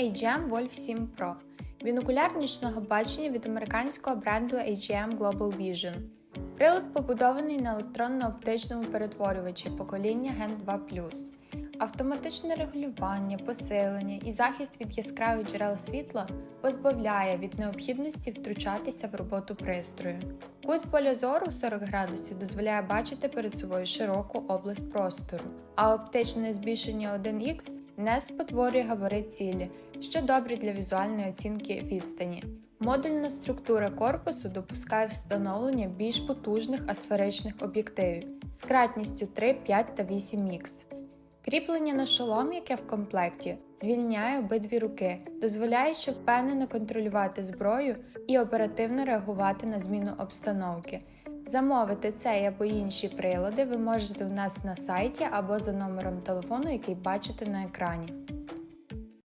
AGM Wolf 7 Pro. Бінокуляр нічного бачення від американського бренду AGM Global Vision. Прилад побудований на електронно-оптичному перетворювачі покоління Gen 2 Автоматичне регулювання, посилення і захист від яскравих джерел світла позбавляє від необхідності втручатися в роботу пристрою. Кут поля зору 40 градусів дозволяє бачити перед собою широку область простору, а оптичне збільшення 1х не спотворює габарит цілі, що добре для візуальної оцінки відстані. Модульна структура корпусу допускає встановлення більш потужних асферичних об'єктивів з кратністю 3, 5 та 8х. Кріплення на шолом, яке в комплекті, звільняє обидві руки, дозволяючи впевнено контролювати зброю і оперативно реагувати на зміну обстановки. Замовити цей або інші прилади ви можете у нас на сайті або за номером телефону, який бачите на екрані.